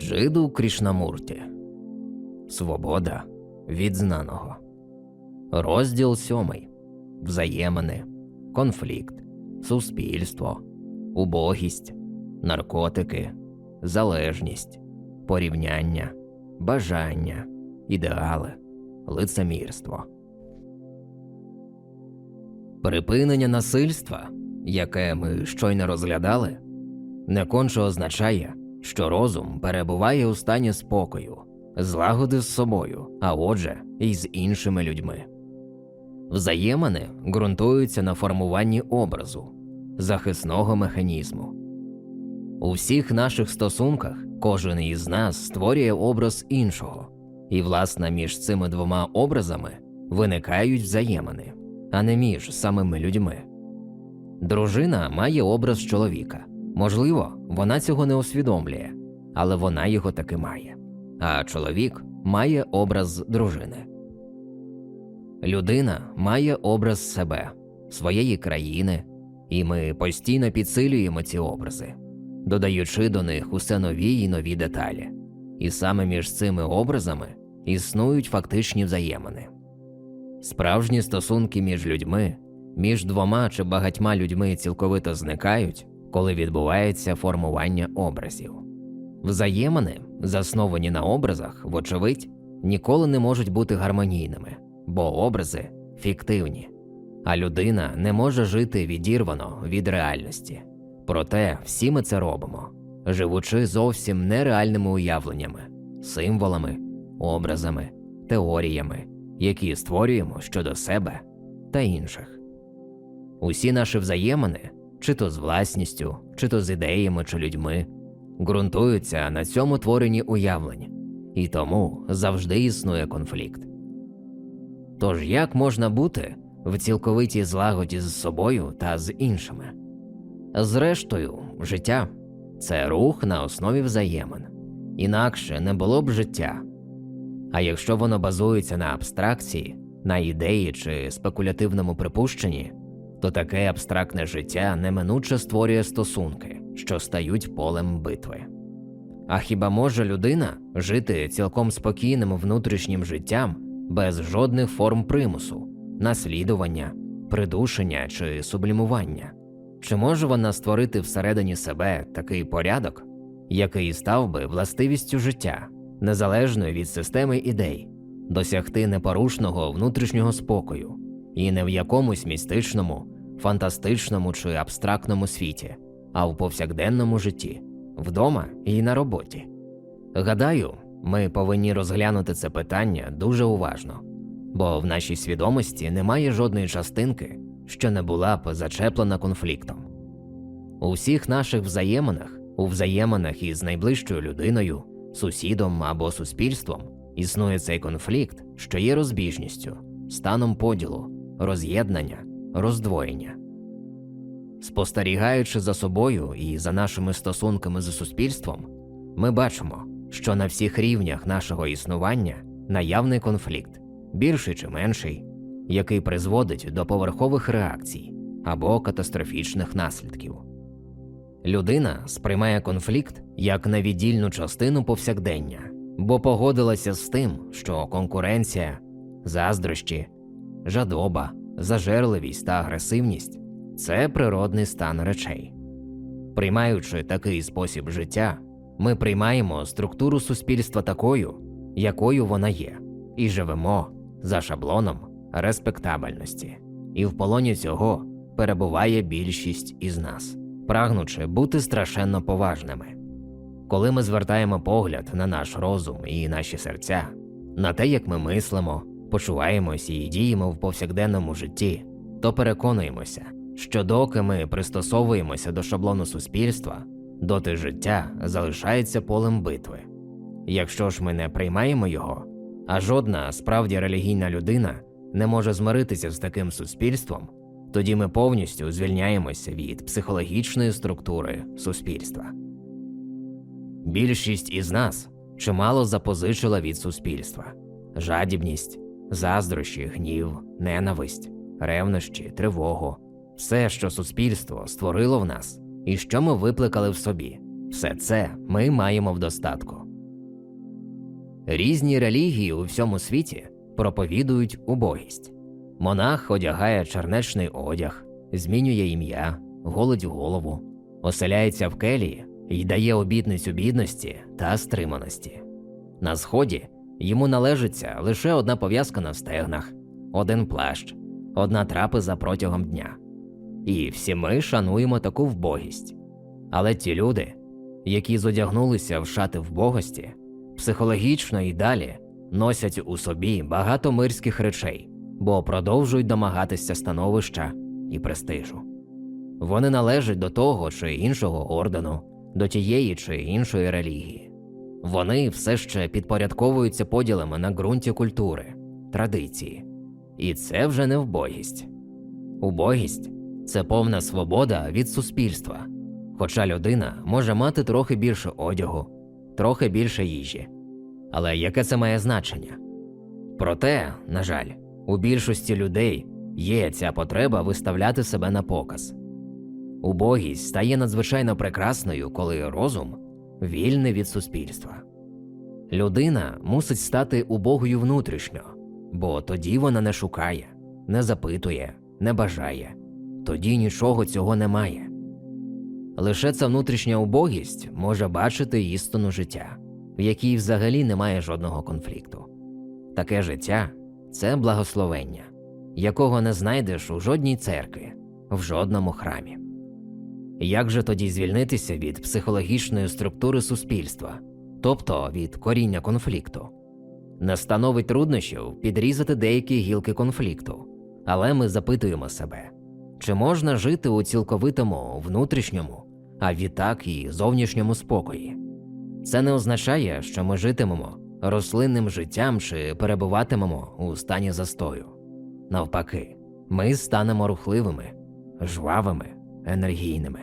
Джиду Крішнамурті Свобода від знаного. Розділ сьомий. Взаємини, конфлікт, суспільство, убогість, наркотики, залежність, порівняння, бажання, ідеали, лицемірство. Припинення насильства, яке ми щойно розглядали, не конче означає, що розум перебуває у стані спокою, злагоди з собою, а отже, і з іншими людьми. Взаємини ґрунтуються на формуванні образу, захисного механізму. У всіх наших стосунках кожен із нас створює образ іншого, і, власне, між цими двома образами виникають взаємини, а не між самими людьми. Дружина має образ чоловіка. Можливо, вона цього не усвідомлює, але вона його таки має. А чоловік має образ дружини. Людина має образ себе, своєї країни, і ми постійно підсилюємо ці образи, додаючи до них усе нові й нові деталі. І саме між цими образами існують фактичні взаємини. Справжні стосунки між людьми, між двома чи багатьма людьми цілковито зникають, коли відбувається формування образів. Взаємини, засновані на образах, вочевидь, ніколи не можуть бути гармонійними, бо образи фіктивні, а людина не може жити відірвано від реальності. Проте всі ми це робимо, живучи зовсім нереальними уявленнями, символами, образами, теоріями, які створюємо щодо себе та інших. Усі наші взаємини, чи то з власністю, чи то з ідеями чи людьми, ґрунтуються на цьому творенні уявлень, і тому завжди існує конфлікт. Тож як можна бути в цілковитій злагоді з собою та з іншими? Зрештою, життя це рух на основі взаємин, інакше не було б життя. А якщо воно базується на абстракції, на ідеї чи спекулятивному припущенні, то таке абстрактне життя неминуче створює стосунки, що стають полем битви. А хіба може людина жити цілком спокійним внутрішнім життям без жодних форм примусу, наслідування, придушення чи сублімування? Чи може вона створити всередині себе такий порядок, який став би властивістю життя, незалежною від системи ідей, досягти непорушного внутрішнього спокою і не в якомусь містичному, фантастичному чи абстрактному світі, а в повсякденному житті, вдома і на роботі? Гадаю, ми повинні розглянути це питання дуже уважно, бо в нашій свідомості немає жодної частинки, що не була б зачеплена конфліктом. У всіх наших взаєминах, у взаєминах із найближчою людиною, сусідом або суспільством, існує цей конфлікт, що є розбіжністю, станом поділу, роз'єднання, роздвоєння. Спостерігаючи за собою і за нашими стосунками з суспільством, ми бачимо, що на всіх рівнях нашого існування наявний конфлікт, більший чи менший, який призводить до поверхових реакцій або катастрофічних наслідків. Людина сприймає конфлікт як невіддільну частину повсякдення, бо погодилася з тим, що конкуренція, заздрощі, жадоба, зажерливість та агресивність це природний стан речей. Приймаючи такий спосіб життя, ми приймаємо структуру суспільства такою, якою вона є, і живемо за шаблоном респектабельності, і в полоні цього перебуває більшість із нас, прагнучи бути страшенно поважними. Коли ми звертаємо погляд на наш розум і наші серця, на те, як ми мислимо, почуваємося і діємо в повсякденному житті, то переконуємося, що доки ми пристосовуємося до шаблону суспільства, доти життя залишається полем битви. Якщо ж ми не приймаємо його, а жодна справді релігійна людина не може змиритися з таким суспільством, тоді ми повністю звільняємося від психологічної структури суспільства. Більшість із нас чимало запозичила від суспільства жадібність, заздрощі, гнів, ненависть, ревнощі, тривогу, все, що суспільство створило в нас, і що ми викликали в собі, все це ми маємо в достатку, Різні релігії у всьому світі проповідують убогість. Монах одягає чернечний одяг, змінює ім'я, голить голову, оселяється в келії і дає обітницю бідності та стриманості. На сході йому належиться лише одна пов'язка на стегнах, один плащ, одна трапеза протягом дня. І всі ми шануємо таку вбогість. Але ті люди, які зодягнулися в шати вбогості, психологічно і далі носять у собі багато мирських речей, бо продовжують домагатися становища і престижу. Вони належать до того чи іншого ордену, до тієї чи іншої релігії. Вони все ще підпорядковуються поділами на ґрунті культури, традиції. І це вже не вбогість. Убогість це повна свобода від суспільства, хоча людина може мати трохи більше одягу, трохи більше їжі. Але яке це має значення? Проте, на жаль, у більшості людей є ця потреба виставляти себе на показ. Убогість стає надзвичайно прекрасною, коли розум вільний від суспільства. Людина мусить стати убогою внутрішньо, бо тоді вона не шукає, не запитує, не бажає, тоді нічого цього немає. Лише ця внутрішня убогість може бачити істину життя, в якій взагалі немає жодного конфлікту. Таке життя це благословення, якого не знайдеш у жодній церкві, в жодному храмі. Як же тоді звільнитися від психологічної структури суспільства, тобто від коріння конфлікту? Не становить труднощів підрізати деякі гілки конфлікту, але ми запитуємо себе, чи можна жити у цілковитому внутрішньому, а відтак і зовнішньому спокої? Це не означає, що ми житимемо рослинним життям чи перебуватимемо у стані застою. Навпаки, ми станемо рухливими, жвавими, енергійними.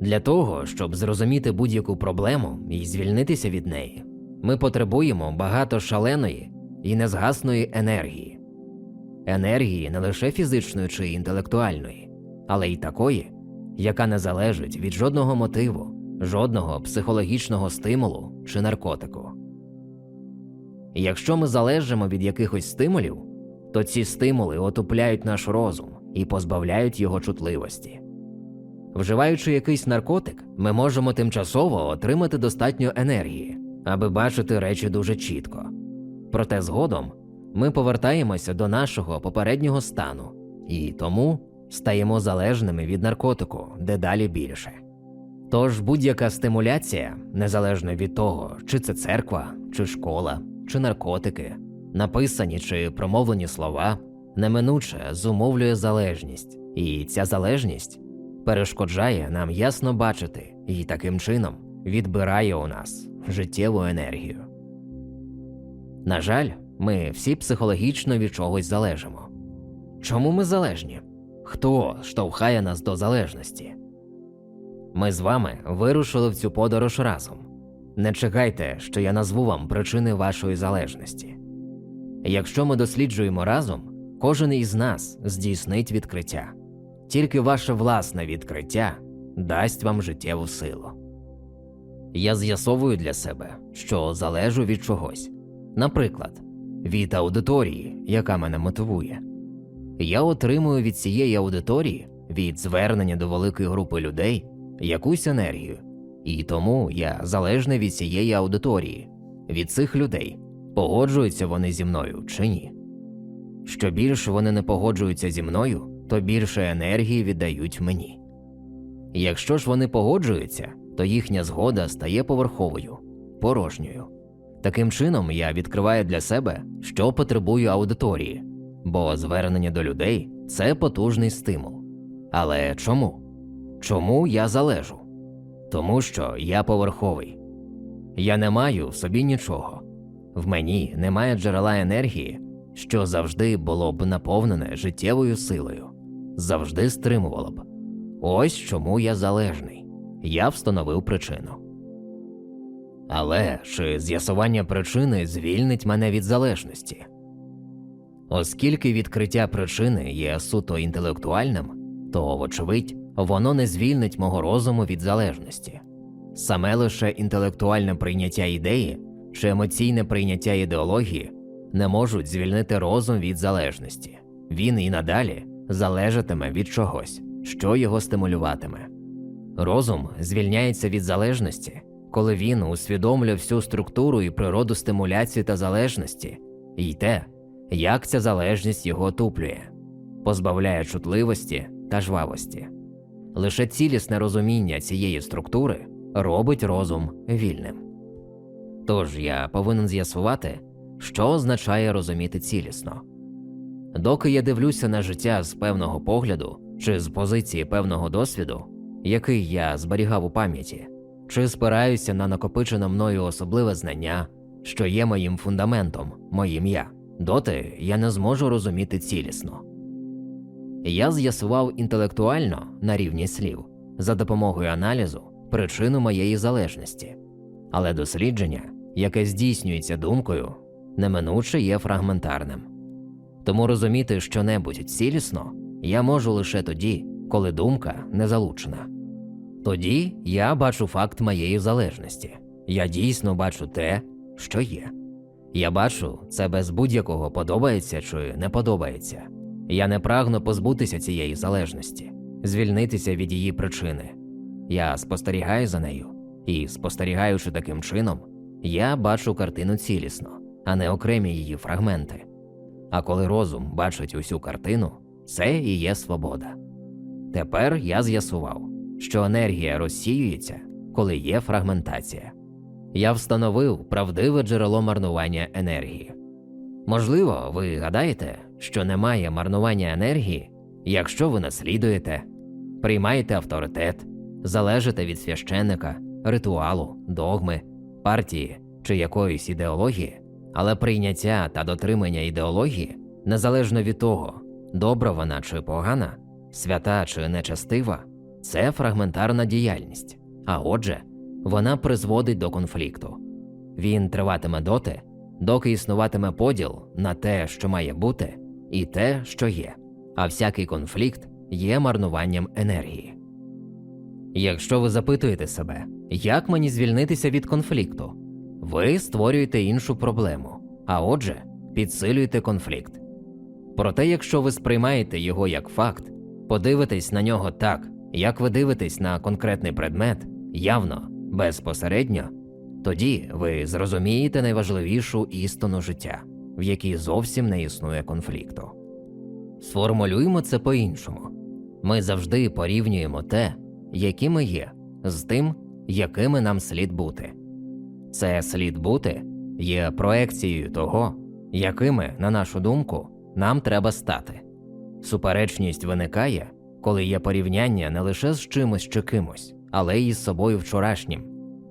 Для того, щоб зрозуміти будь-яку проблему і звільнитися від неї, ми потребуємо багато шаленої і незгасної енергії. Енергії не лише фізичної чи інтелектуальної, але й такої, яка не залежить від жодного мотиву, жодного психологічного стимулу чи наркотику. Якщо ми залежимо від якихось стимулів, то ці стимули отупляють наш розум і позбавляють його чутливості. Вживаючи якийсь наркотик, ми можемо тимчасово отримати достатньо енергії, аби бачити речі дуже чітко. Проте згодом ми повертаємося до нашого попереднього стану і тому стаємо залежними від наркотику дедалі більше. Тож будь-яка стимуляція, незалежно від того, чи це церква, чи школа, чи наркотики, написані чи промовлені слова, неминуче зумовлює залежність, і ця залежність перешкоджає нам ясно бачити і таким чином відбирає у нас життєву енергію. На жаль, ми всі психологічно від чогось залежимо. Чому ми залежні? Хто штовхає нас до залежності? Ми з вами вирушили в цю подорож разом. Не чекайте, що я назву вам причини вашої залежності. Якщо ми досліджуємо разом, кожен із нас здійснить відкриття. Тільки ваше власне відкриття дасть вам життєву силу. Я з'ясовую для себе, що залежу від чогось, наприклад, від аудиторії, яка мене мотивує. Я отримую від цієї аудиторії, від звернення до великої групи людей, якусь енергію, і тому я залежний від цієї аудиторії, від цих людей, погоджуються вони зі мною чи ні. Що більше вони не погоджуються зі мною, то більше енергії віддають мені. Якщо ж вони погоджуються, то їхня згода стає поверховою, порожньою. Таким чином я відкриваю для себе, що потребую аудиторії, бо звернення до людей це потужний стимул. Але чому? Чому я залежу? Тому що я поверховий. Я не маю в собі нічого. В мені немає джерела енергії, що завжди було б наповнене життєвою силою, завжди стримувало б. Ось чому я залежний. Я встановив причину. Але чи з'ясування причини звільнить мене від залежності? Оскільки відкриття причини є суто інтелектуальним, то, вочевидь, воно не звільнить мого розуму від залежності. Саме лише інтелектуальне прийняття ідеї, що емоційне прийняття ідеології не можуть звільнити розум від залежності. Він і надалі залежатиме від чогось, що його стимулюватиме. Розум звільняється від залежності, коли він усвідомлює всю структуру і природу стимуляції та залежності, і те, як ця залежність його отуплює, позбавляє чутливості та жвавості. Лише цілісне розуміння цієї структури робить розум вільним. Тож я повинен з'ясувати, що означає розуміти цілісно. Доки я дивлюся на життя з певного погляду чи з позиції певного досвіду, який я зберігав у пам'яті, чи спираюся на накопичене мною особливе знання, що є моїм фундаментом, моїм я, доти я не зможу розуміти цілісно. Я з'ясував інтелектуально на рівні слів за допомогою аналізу причину моєї залежності, але дослідження, яке здійснюється думкою, неминуче є фрагментарним. Тому розуміти щонебудь цілісно я можу лише тоді, коли думка не залучена. Тоді я бачу факт моєї залежності. Я дійсно бачу те, що є. Я бачу це без будь-якого подобається чи не подобається. Я не прагну позбутися цієї залежності, звільнитися від її причини. Я спостерігаю за нею, і, спостерігаючи таким чином, я бачу картину цілісно, а не окремі її фрагменти. А коли розум бачить усю картину, це і є свобода. Тепер я з'ясував, що енергія розсіюється, коли є фрагментація. Я встановив правдиве джерело марнування енергії. Можливо, ви гадаєте, що немає марнування енергії, якщо ви наслідуєте, приймаєте авторитет, залежите від священника, ритуалу, догми, партії чи якоїсь ідеології, але прийняття та дотримання ідеології, незалежно від того, добра вона чи погана, свята чи нечастива, це фрагментарна діяльність, а отже, вона призводить до конфлікту. Він триватиме доти, доки існуватиме поділ на те, що має бути, і те, що є, а всякий конфлікт є марнуванням енергії. Якщо ви запитуєте себе, як мені звільнитися від конфлікту, ви створюєте іншу проблему, а отже, підсилюєте конфлікт. Проте, якщо ви сприймаєте його як факт, подивитесь на нього так, як ви дивитесь на конкретний предмет, явно, безпосередньо, тоді ви зрозумієте найважливішу істину життя, в якій зовсім не існує конфлікту. Сформулюємо це по-іншому. Ми завжди порівнюємо те, які ми є, з тим, якими нам слід бути. Це слід бути є проекцією того, якими, на нашу думку, нам треба стати. Суперечність виникає, коли є порівняння не лише з чимось чи кимось, але й з собою вчорашнім,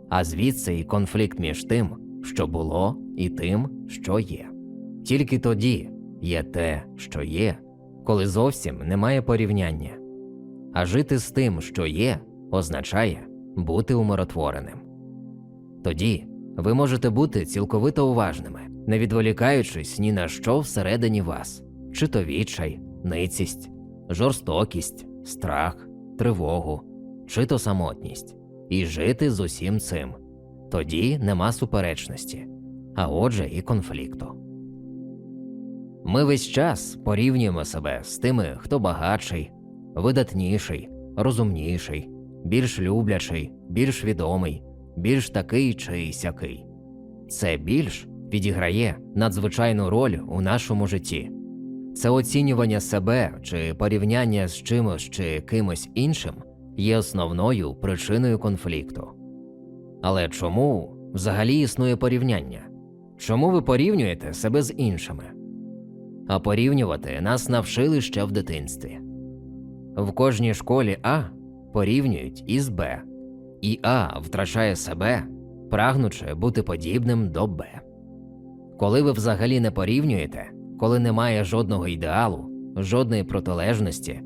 а звідси і конфлікт між тим, що було, і тим, що є. Тільки тоді є те, що є, коли зовсім немає порівняння. А жити з тим, що є, означає бути умиротвореним. Тоді ви можете бути цілковито уважними, не відволікаючись ні на що всередині вас, чи то відчай, ницість, жорстокість, страх, тривогу, чи то самотність, і жити з усім цим. Тоді нема суперечності, а отже, і конфлікту. Ми весь час порівнюємо себе з тими, хто багатший, видатніший, розумніший, більш люблячий, більш відомий, більш такий чи сякий. Це більш відіграє надзвичайну роль у нашому житті. Це оцінювання себе чи порівняння з чимось чи кимось іншим є основною причиною конфлікту. Але чому взагалі існує порівняння? Чому ви порівнюєте себе з іншими? А порівнювати нас навчили ще в дитинстві. В кожній школі А порівнюють із Б, і А втрачає себе, прагнучи бути подібним до Б. Коли ви взагалі не порівнюєте, коли немає жодного ідеалу, жодної протилежності,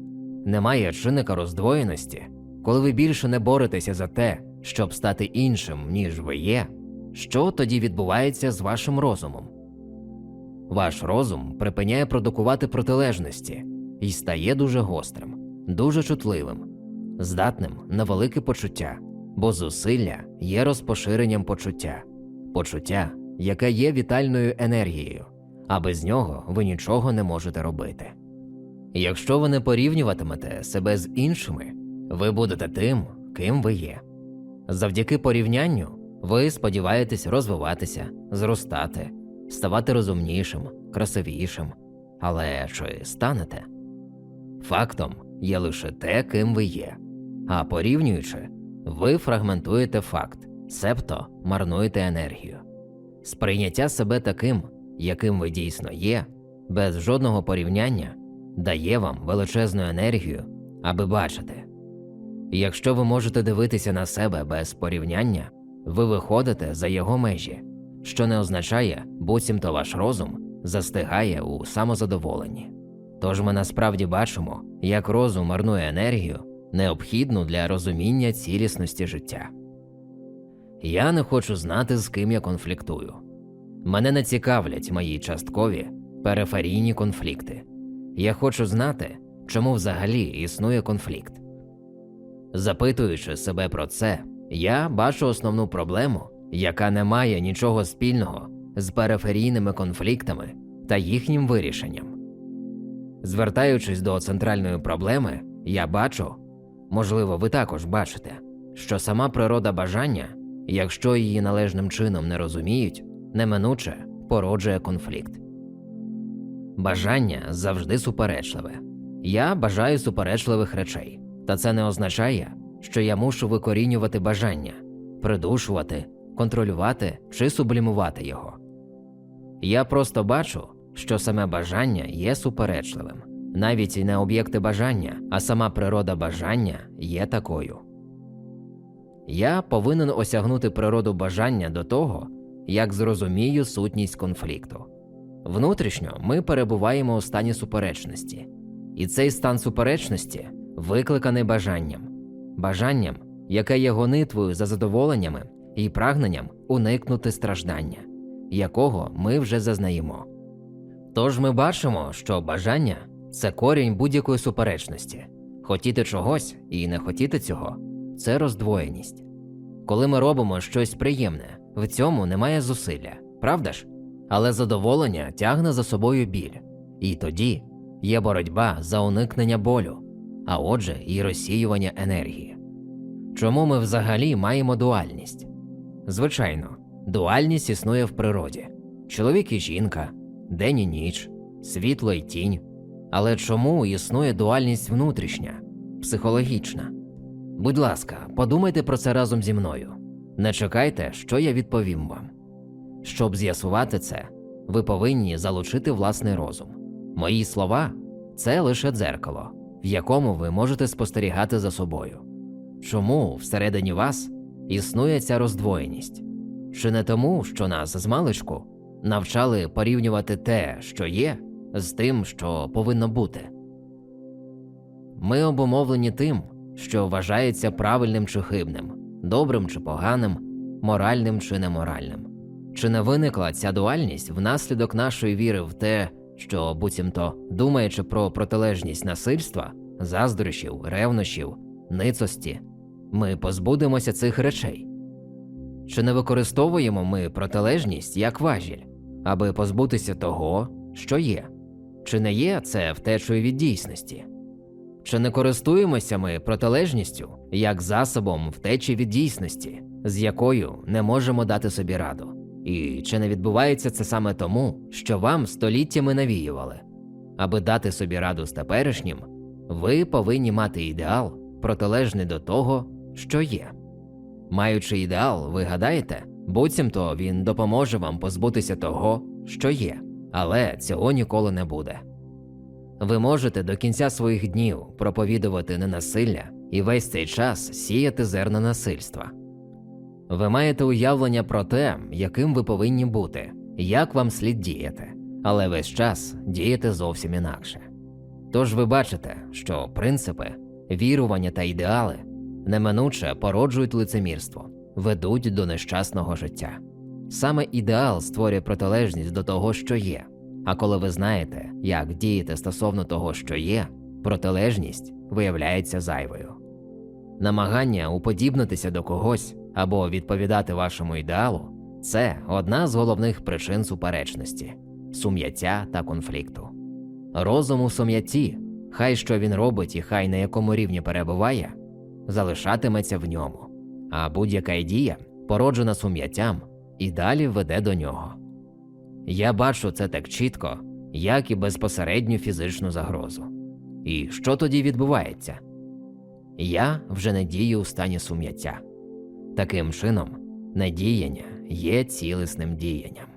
немає чинника роздвоєності, коли ви більше не боретеся за те, щоб стати іншим, ніж ви є, що тоді відбувається з вашим розумом? Ваш розум припиняє продукувати протилежності і стає дуже гострим, дуже чутливим, здатним на велике почуття, бо зусилля є розпоширенням почуття, почуття яке є вітальною енергією, а без нього ви нічого не можете робити. Якщо ви не порівнюватимете себе з іншими, ви будете тим, ким ви є. Завдяки порівнянню ви сподіваєтесь розвиватися, зростати, ставати розумнішим, красивішим. Але чи станете? Фактом є лише те, ким ви є, а порівнюючи, ви фрагментуєте факт, себто марнуєте енергію. Сприйняття себе таким, яким ви дійсно є, без жодного порівняння, дає вам величезну енергію, аби бачити. Якщо ви можете дивитися на себе без порівняння, ви виходите за його межі, що не означає, буцімто ваш розум застигає у самозадоволенні. Тож ми насправді бачимо, як розум марнує енергію, необхідну для розуміння цілісності життя. Я не хочу знати, з ким я конфліктую. Мене не цікавлять мої часткові периферійні конфлікти. Я хочу знати, чому взагалі існує конфлікт. Запитуючи себе про це, я бачу основну проблему, яка не має нічого спільного з периферійними конфліктами та їхнім вирішенням. Звертаючись до центральної проблеми, я бачу, можливо, ви також бачите, що сама природа бажання, якщо її належним чином не розуміють, неминуче породжує конфлікт. Бажання завжди суперечливе. Я бажаю суперечливих речей, та це не означає, що я мушу викорінювати бажання, придушувати, контролювати чи сублімувати його. Я просто бачу, що саме бажання є суперечливим. Навіть і не об'єкти бажання, а сама природа бажання є такою. Я повинен осягнути природу бажання до того, як зрозумію сутність конфлікту. Внутрішньо ми перебуваємо у стані суперечності, і цей стан суперечності викликаний бажанням, бажанням, яке є гонитвою за задоволеннями і прагненням уникнути страждання, якого ми вже зазнаємо. Тож ми бачимо, що бажання це корінь будь-якої суперечності. Хотіти чогось і не хотіти цього це роздвоєність. Коли ми робимо щось приємне, в цьому немає зусилля, правда ж? Але задоволення тягне за собою біль, і тоді є боротьба за уникнення болю, а отже, і розсіювання енергії. Чому ми взагалі маємо дуальність? Звичайно, дуальність існує в природі: чоловік і жінка, день і ніч, світло і тінь. Але чому існує дуальність внутрішня, психологічна? Будь ласка, подумайте про це разом зі мною. Не чекайте, що я відповім вам. Щоб з'ясувати це, ви повинні залучити власний розум. Мої слова це лише дзеркало, в якому ви можете спостерігати за собою. Чому всередині вас існує ця роздвоєність? Чи не тому, що нас з маличку навчали порівнювати те, що є, з тим, що повинно бути? Ми обумовлені тим, що вважається правильним чи хибним, добрим чи поганим, моральним чи неморальним. Чи не виникла ця дуальність внаслідок нашої віри в те, що, буцімто, думаючи про протилежність насильства, заздрощів, ревнощів, ницості, ми позбудемося цих речей? Чи не використовуємо ми протилежність як важіль, аби позбутися того, що є? Чи не є це втечою від дійсності? Чи не користуємося ми протилежністю як засобом втечі від дійсності, з якою не можемо дати собі раду? І чи не відбувається це саме тому, що вам століттями навіювали? Аби дати собі раду з теперішнім, ви повинні мати ідеал, протилежний до того, що є. Маючи ідеал, ви гадаєте, буцімто він допоможе вам позбутися того, що є, але цього ніколи не буде. Ви можете до кінця своїх днів проповідувати ненасилля і весь цей час сіяти зерна насильства. Ви маєте уявлення про те, яким ви повинні бути, як вам слід діяти, але весь час дієте зовсім інакше. Тож ви бачите, що принципи, вірування та ідеали неминуче породжують лицемірство, ведуть до нещасного життя. Саме ідеал створює протилежність до того, що є. А коли ви знаєте, як діяти стосовно того, що є, протилежність виявляється зайвою. Намагання уподібнитися до когось або відповідати вашому ідеалу Це одна з головних причин суперечності сум'яття та конфлікту. Розум у сум'ятті, хай що він робить і хай на якому рівні перебуває, залишатиметься в ньому, а будь-яка дія, породжена сум'яттям, і далі веде до нього. Я бачу це так чітко, як і безпосередню фізичну загрозу. І що тоді відбувається? Я вже не дію у стані сум'яття. Таким чином, надіяння є цілісним діянням.